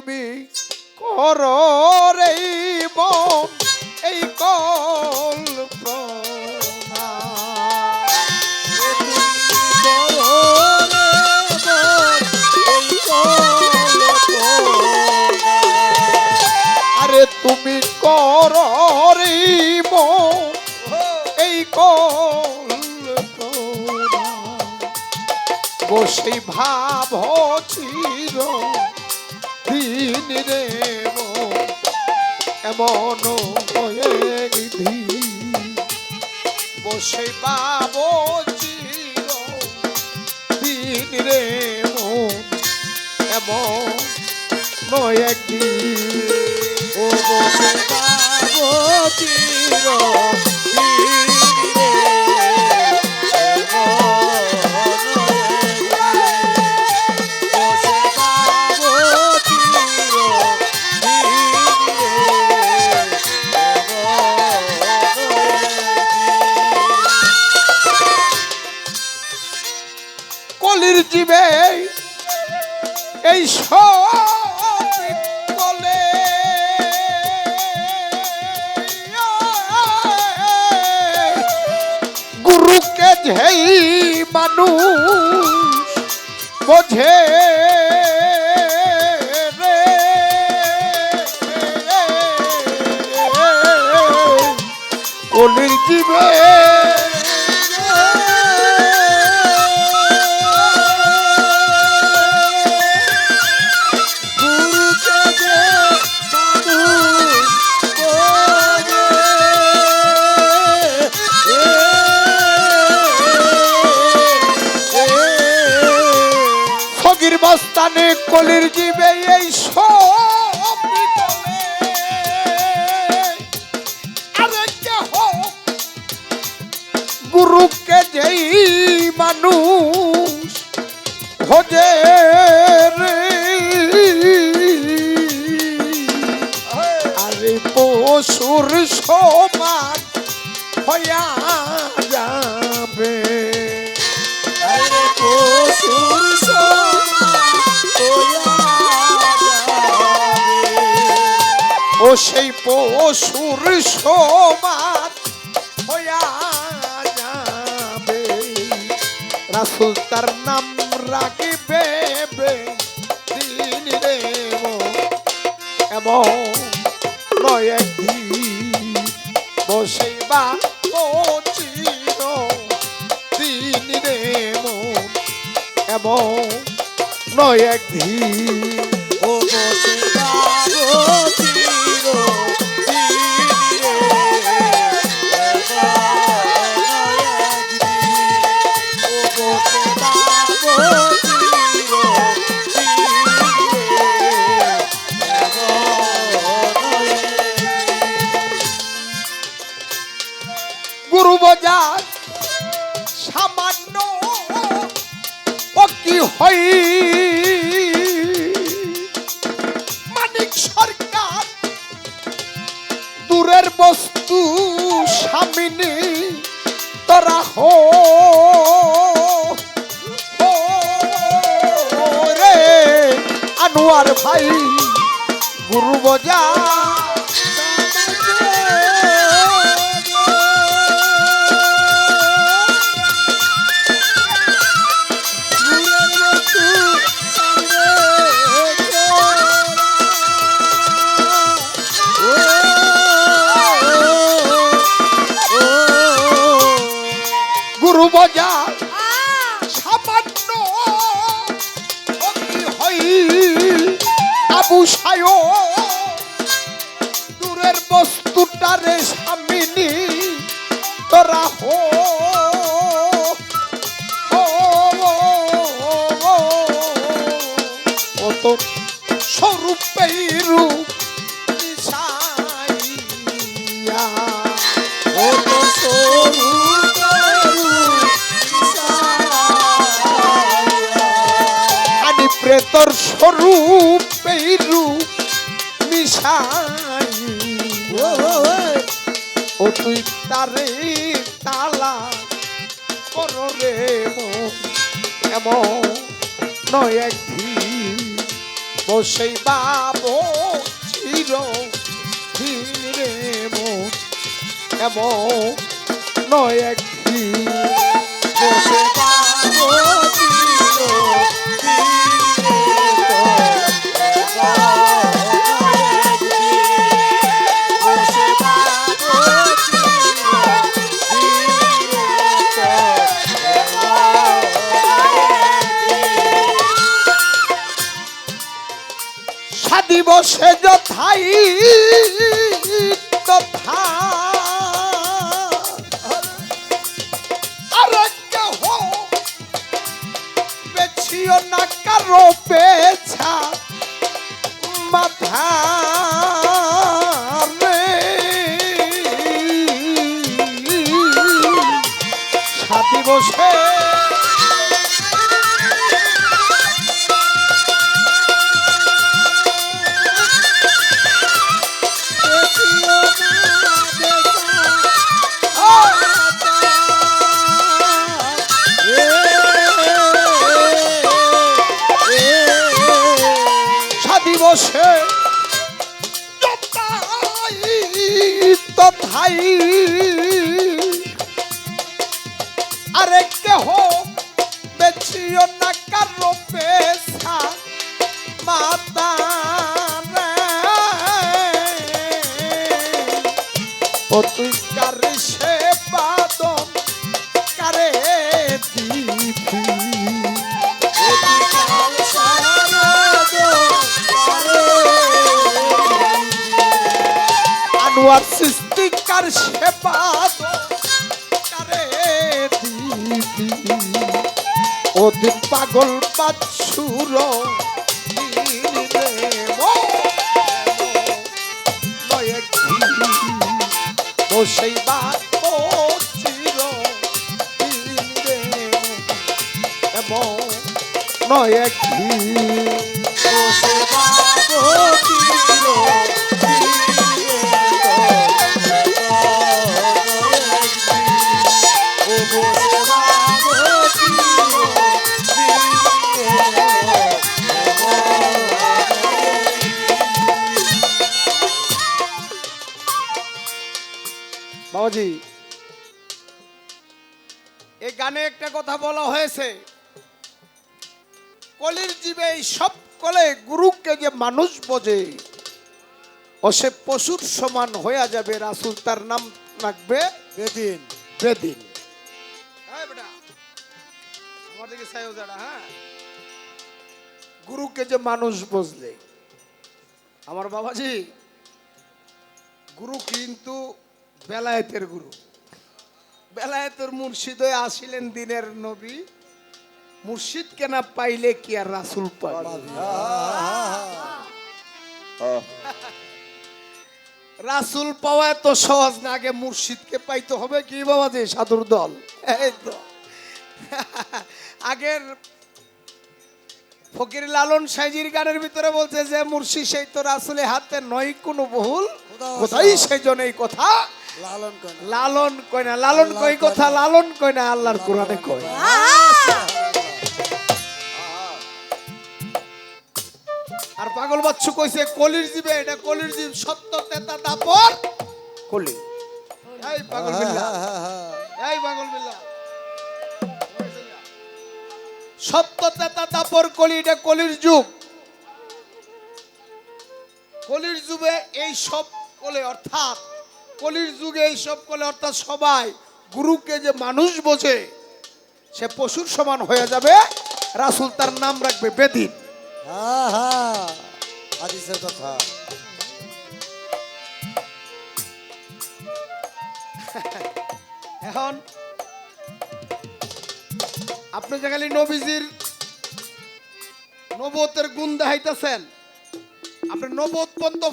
তুমি কর এই কল্পনা আরে তুমি কর এই বসে ভাব চির দিন রে মন এমন হয়ে গিধি বসে পাব চির দিন রে মন এমন নয় একদিন ও বসে পাব চির দিন বোঝে ফকির মস্তানে কলির জীবে এই গুরুকে যেই মানুষ রে। আরে পশুর সমান হইয়া সেই পশুর সমান রাসুল তার নাম রাখিবে দিন দেব নয় একদিন বসে বা দিন দেব নয় একদিন দূরের বস্তু স্বামিনী তারা হো রে আনোয়ার ভাই গুরু বজা বাজার সামান্য আবু সায় দূরের বস্তুটারে সামিনী তোরা হো, আনি স্বরূপ এই রূপ মিশাই ও তুই তারে তালা কর রে মন, এমন নয় একদিন। বসেই বাবো চির ধীরে এমন নয় একটি সাদিবসে যথাই তথা কেহ বেছিও না কারও পেছা। মাথা সাদিবসে তথাই আরে কেহ আনোয়ার সৃষ্টিকার সে বাদন কারে ওদিন পাগল বাছুর বসেই বা চির নয় একটি কথা বলা হয়েছে। কলির জীবে এই সব কলে গুরুকে যে মানুষ বোঝে ও সে পশুর সমান হয়ে যাবে রাসুল তার নাম রাখবে বেদিন। বেদিন। যারা, হ্যাঁ। গুরুকে যে মানুষ বুঝলে। আমার বাবাজি গুরু কিন্তু বেলায়েতের গুরু। বেলায়েতের মুর্শিদ হয়ে আসিলেন দিনের নবী। মুর্শিদ কেনা পাইলে কি আর রাসুল রাসুল পাওয়া এত সহজ না আগে মুর্শিদকে পাইতে হবে কি বাবা যে সাধুর দল? এই তো। আগের ফকির লালন সাইজির গানের ভিতরে বলছে যে মুর্শিদ সেই তো রাসুলে হাতে নয় কোনো বহুল। কোথায় সেই জন্য এই কথা? লালন কয় না। লালন কই কথা লালন কয় না আল্লাহর কোরআনে কয়। আর পাগল বাচ্চু কইছে কলির জীবে এটা কলির জীব সত্য তেতা দাপর কলি। এই পাগল বিল্লা। এই পাগল বিল্লা। সত্য তেতা দাপর কলি এটা কলির যুগ। কলির যুগে এই সব কলে অর্থাৎ কলির যুগে এই সব কলে অর্থাৎ সবাই গুরুকে যে মানুষ বোঝে সে পশুর সমান হয়ে যাবে। রাসুল তার নাম রাখবে বেদিন। হাদিসের কথা। এখন আপনি যে খালি নবীজির নবতের গুণ দেখাইতেছেন আপনি নবত পর্যন্ত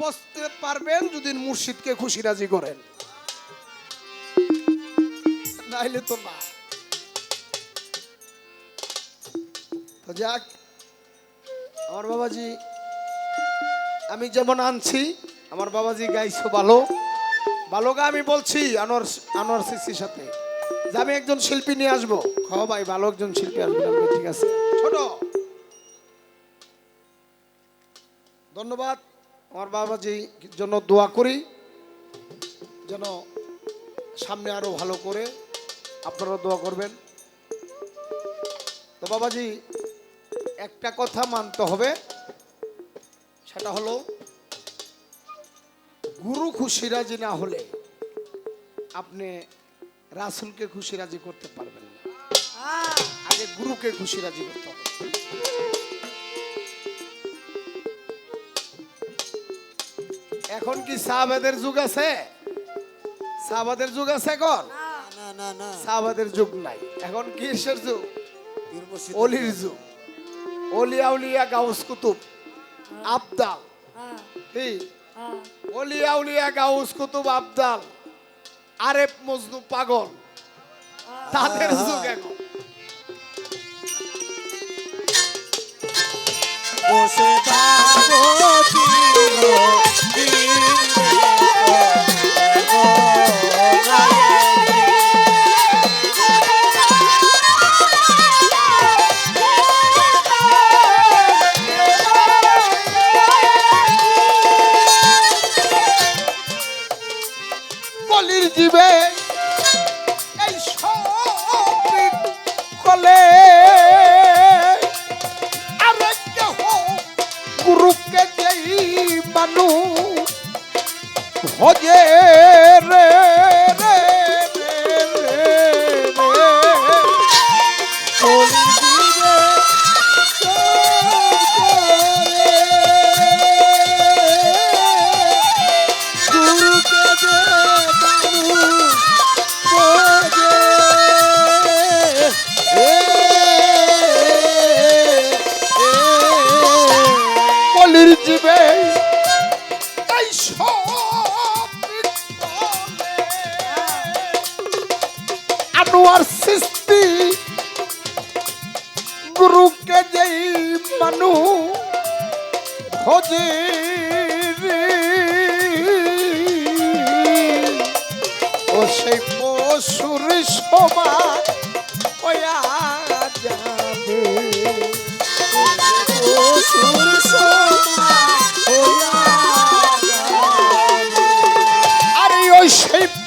ফসতে পারবেন যদি মুর্শিদকে খুশি রাজি করেন। নাইলে তো না। তো যাক আমার বাবাজি আমি যেমন আনছি আমার বাবাজি গাইছো ভালো। ভালো গা আমি বলছি আনোয়ার আনোয়ার সিসির সাথে। যে আমি একজন শিল্পী নিয়ে আসব। খ ভাই ভালো একজন শিল্পী বলি, ঠিক আছে। ছোট। ধন্যবাদ। আমার বাবাজির জন্য দোয়া করি যেন সামনে আরও ভালো করে আপনারা দোয়া করবেন। তো বাবাজি একটা কথা মানতে হবে সেটা হলো গুরু খুশি রাজি না হলে আপনি রাসুলকে খুশি রাজি করতে পারবেন না। আগে গুরুকে খুশি রাজি করতে হবে। এখন কি সাহাবাদের যুগ আছে? সাহাবাদের যুগ আছে এখন? না না না সাহাবাদের যুগ নাই। এখন কিসের যুগ? অলির যুগ। অলিয়া উলিয়া গাউস কুতুব। আবদাল। অলিয়া উলিয়া গাউস কুতুব আবদাল। আরেফ মজনু পাগল। তাদের যুগ এখন। বসে থাকো গুরুকে যেই মানু ভজে রে।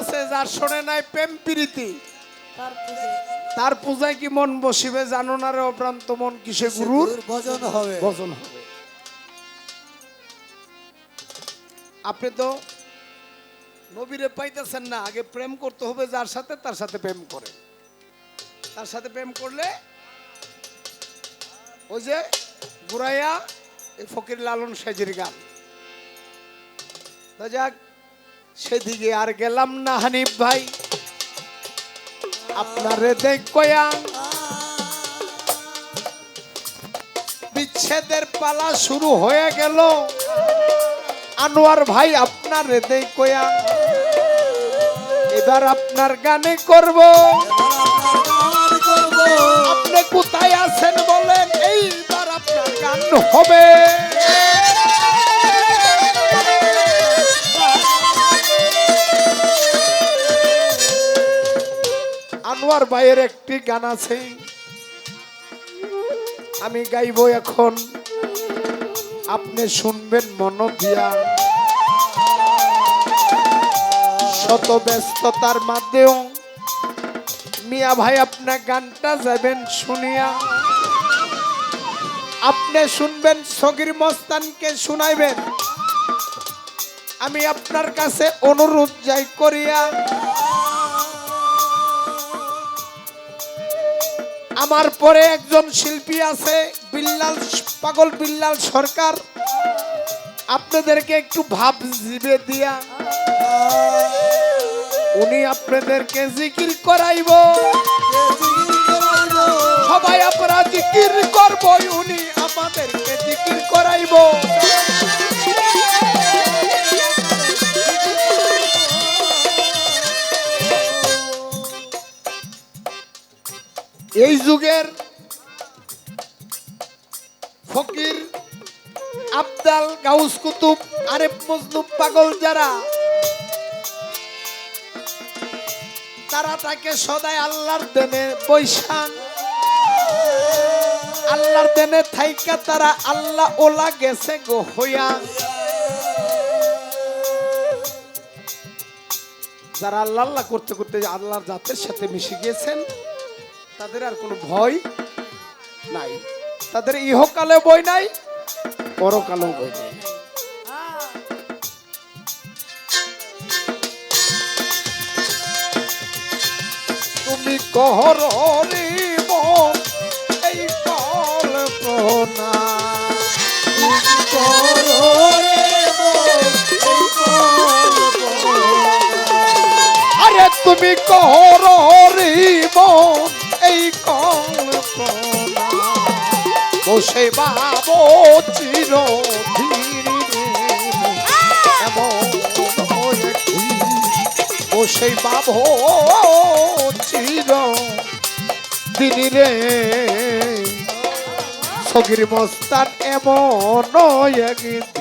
আছে যার শোনে নাই প্রেম প্রীতি। তার পূজায়। কি মন বসিবে? জানো না রে অপ্রান্ত মন কিসে গুরুর? ভজন হবে। ভজন হবে। আপনি তো নবীরে পাইতেছেন না আগে প্রেম করতে হবে যার সাথে তার সাথে প্রেম করে। তার সাথে প্রেম করলে ওই যে গুরাইয়া এই ফকির লালন সাজির গান। তা যাক সেদিকে আর গেলাম না হানিফ ভাই। আপনারে দেখয়া বিচ্ছেদের পালা শুরু হয়ে গেল। আনোয়ার ভাই, আপনার রেদে কয়া এবার আপনার গানে করব। আপনি কোথায় আছেন বলেন? এইবার আপনার গান হবে। আনোয়ার ভাইয়ের একটি গান আছে। আমি গাইব এখন। আপনি শুনবেন মন দিয়া শত ব্যস্ততার মাধ্যমেও মিয়া ভাই আপনার গানটা যাবেন শুনিয়া। আপনি শুনবেন সগির মস্তানকে শুনাইবেন। আমি আপনার কাছে অনুরোধ যাই করিয়া। আমার পরে একজন শিল্পী আছে, বিল্লাল, পাগল বিল্লাল সরকার। আপনাদেরকে একটু ভাব জিবে দিয়া। উনি আপনাদেরকে জিকির করাইব। সবাই আপনারা জিকির করব উনি আমাদেরকে জিকির করাইব। যুগের ফকির আবদাল গাউস কুতুব, আরেফ মজনুব পাগল যারা, তারা তাকে সদাই আল্লাহর দেনে বৈশান। আল্লাহর দেনে থাইকা তারা আল্লাহ ওলা গেছে গো হইয়া যারা আল্লাহ আল্লাহ করতে করতে আল্লাহর জাতের সাথে মিশে গিয়েছেন তাদের আর কোনো ভয় নাই। তাদের ইহকালে বই নাই, পরকালেও বই নাই। তুমি কহরি এই আরে তুমি কহরি মন এই কল্পনা। বসে বাবো চির বসে বাবো চির দিনী রে। সগির মস্তান এমন একদিন।